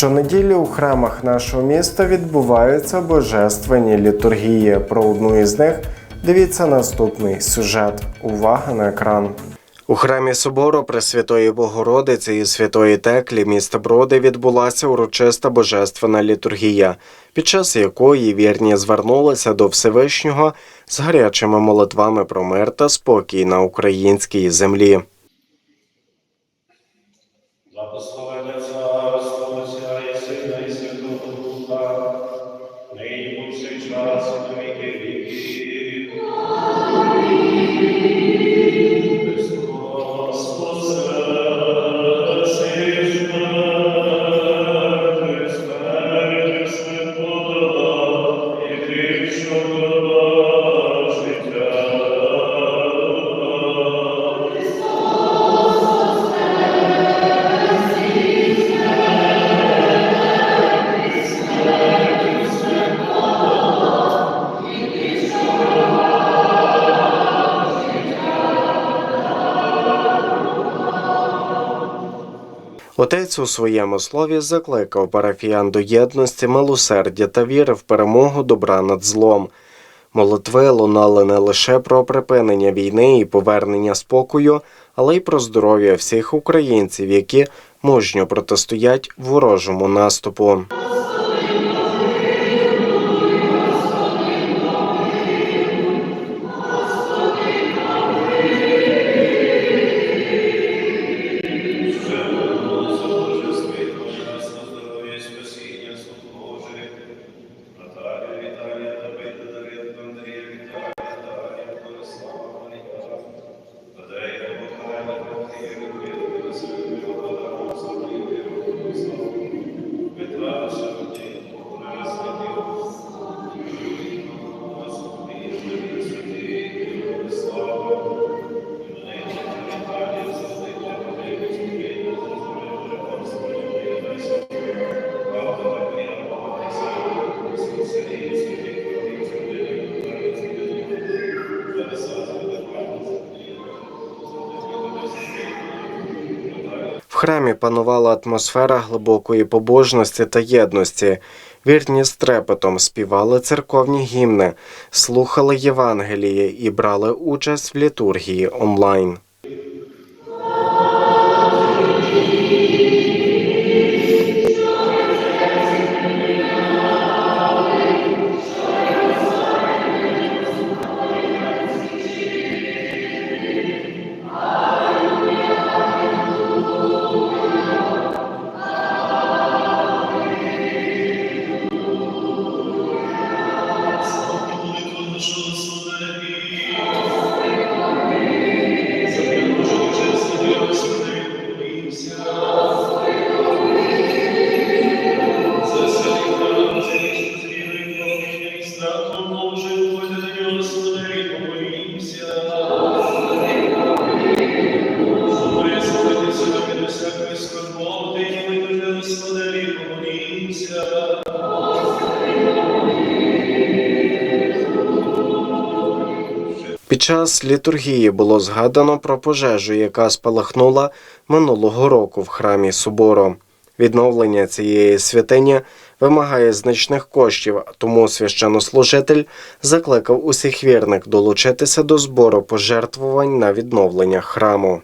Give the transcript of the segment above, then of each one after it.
Щонеділі у храмах нашого міста відбуваються божественні літургії. Про одну із них дивіться наступний сюжет. Увага на екран. У храмі собору Пресвятої Богородиці і Святої Теклі міста Броди відбулася урочиста божественна літургія, під час якої вірні звернулися до Всевишнього з гарячими молитвами про мир та спокій на українській землі. Отець у своєму слові закликав парафіян до єдності, милосердя та віри в перемогу добра над злом. Молитви лунали не лише про припинення війни і повернення спокою, але й про здоров'я всіх українців, які мужньо протистоять ворожому наступу. Храмі панувала атмосфера глибокої побожності та єдності. Вірні з трепетом співали церковні гімни, слухали Євангеліє і брали участь в літургії онлайн. Під час літургії було згадано про пожежу, яка спалахнула минулого року в храмі собору. Відновлення цієї святині вимагає значних коштів, тому священнослужитель закликав усіх вірних долучитися до збору пожертвувань на відновлення храму.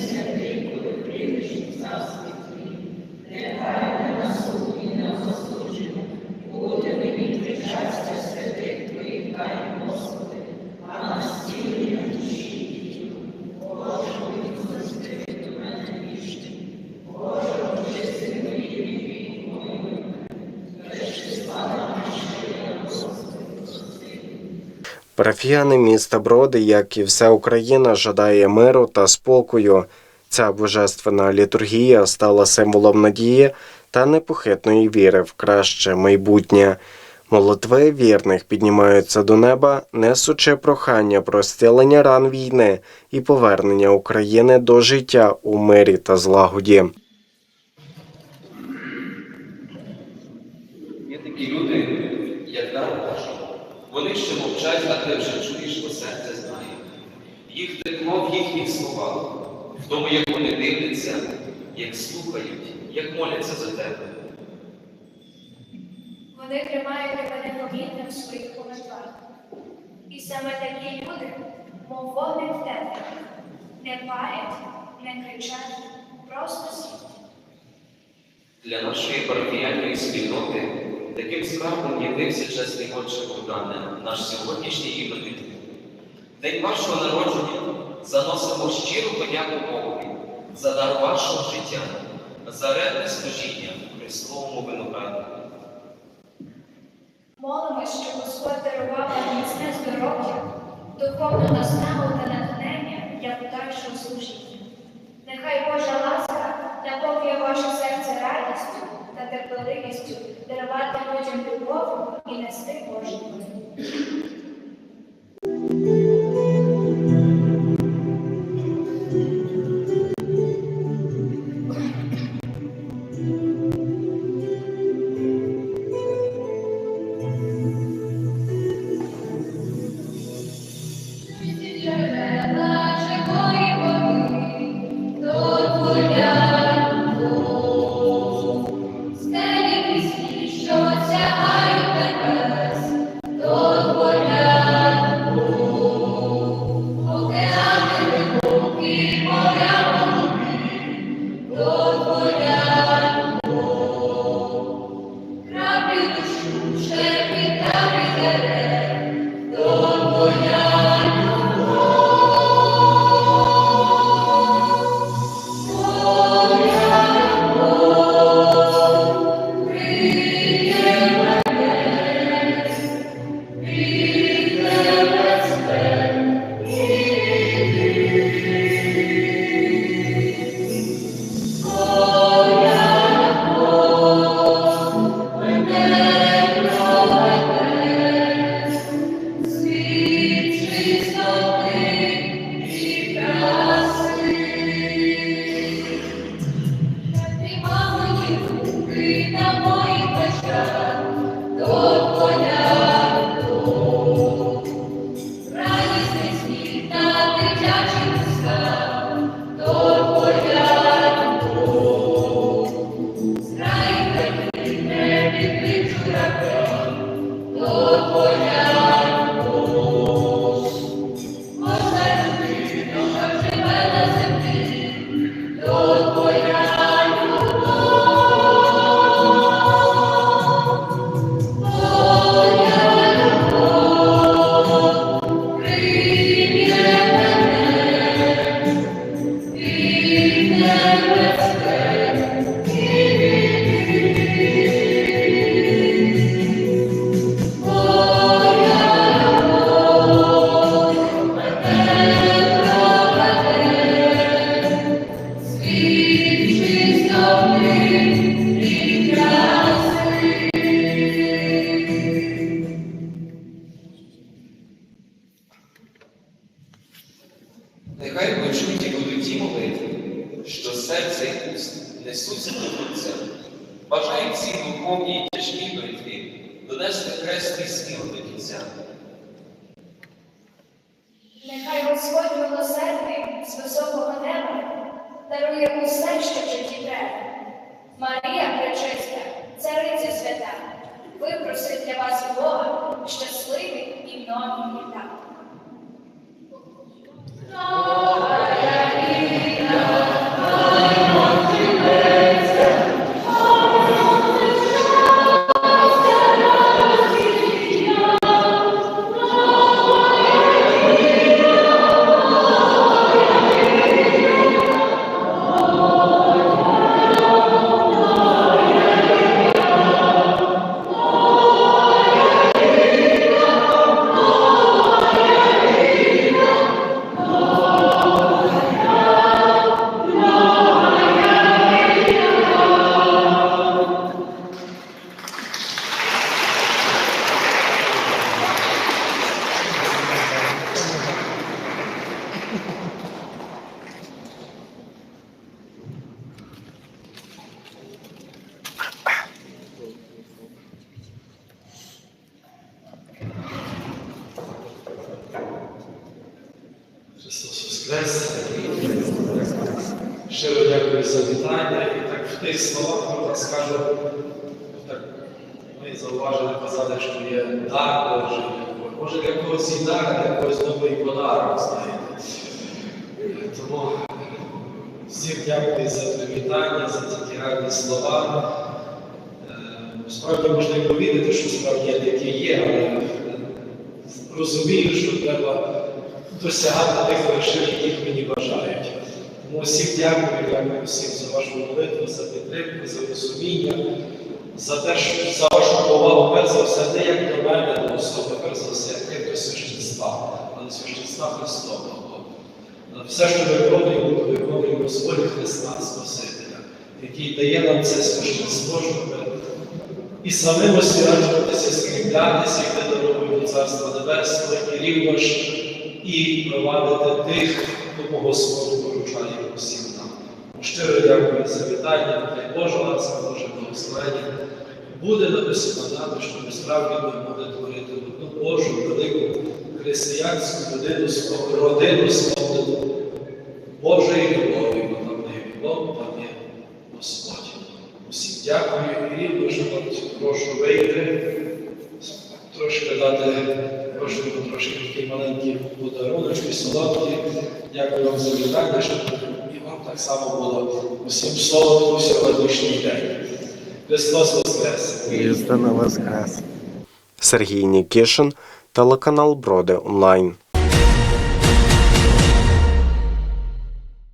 and shall be for the remission of Парафіяни міста Броди, як і вся Україна, жадає миру та спокою. Ця божественна літургія стала символом надії та непохитної віри в краще майбутнє. Молитви вірних піднімаються до неба, несучи прохання про зцілення ран війни і повернення України до життя у мирі та злагоді. Є такі люди, як дар Божий. Вони ще мовчать, а ти вже чуєш, бо серце знає. Їх текло в їхніх словах, в тому, як вони дивляться, як слухають, як моляться за тебе. Вони тримають тебе непомітним в своїх молитвах. І саме такі люди, мов вогник в тебе, не парять, не кричать, просто світять. Для нашої парафіяльної спільноти таким скарбом явився чесний отче Богдане, наш сьогоднішній іменин. День вашого народження заносимо щиру подяку Богові за дар вашого життя, за ревне служіння Христовому винограду. Молимось, щоб Господь дарував вам міцне здоров'я, духовну наснагу та натхнення для подальшого служіння. Нехай Божа ласка наповнює ваше серце та терпеливістю дарувати людям любов і нести Божу Нехай почують і будуть ті молитви, що серце і уст несуться Отця. Бажаю всі духовні і тяжкі битві донести хрест і до кінця. Нехай Господь милосердний з високого неба дарує усе, що в. Марія пречиста, цариця свята, випросить для вас Бога щасливий і новий літа. Щиро дякую за вітання. І так в тих словах можна скажу, так, ми зауважили, казали, що є дар Божий. Може для когось і дар, для когось новий подарок, знаєте. Тому всім дякую за привітання, за такі гарні слова. Е, Справді можна і повірити, що справді такі є, але розумію, що треба досягати тих вершин, яких мені бажають. Тому всім дякую, дякую всім за вашу молитву, за підтримку, за розуміння, за те, що за вашу повагу, перш за все, не як до мене, до особи, перш за все, як до священства, але священства Христового. Все, що виконуємо, то виконуємо Господь Христа Спасителя, який дає нам це священство, щоб і самим освячуватися, скріплятися, йти дорогою до Царства Небесного, і рівно ж і провадити тих, кому Господь поручає усім нам. Щиро дякую за вітання, дай Боже ласка, Боже благословення. Буде написано нами, що ми справді ми могли творити одну Божу, велику християнську людину, родину сповнену Божої любові, бо там не любов, там Господь. Усім дякую і рівно, от прошу вийти, трошки дати прошу трошки такий маленький подарунок, і солодкий. Дякую вам за вітання, щоб і вам так само було усім солодко в сьогоднішній день. Христос Воскрес! Христос Воскрес. Сергій Нікішин, телеканал Броди Онлайн.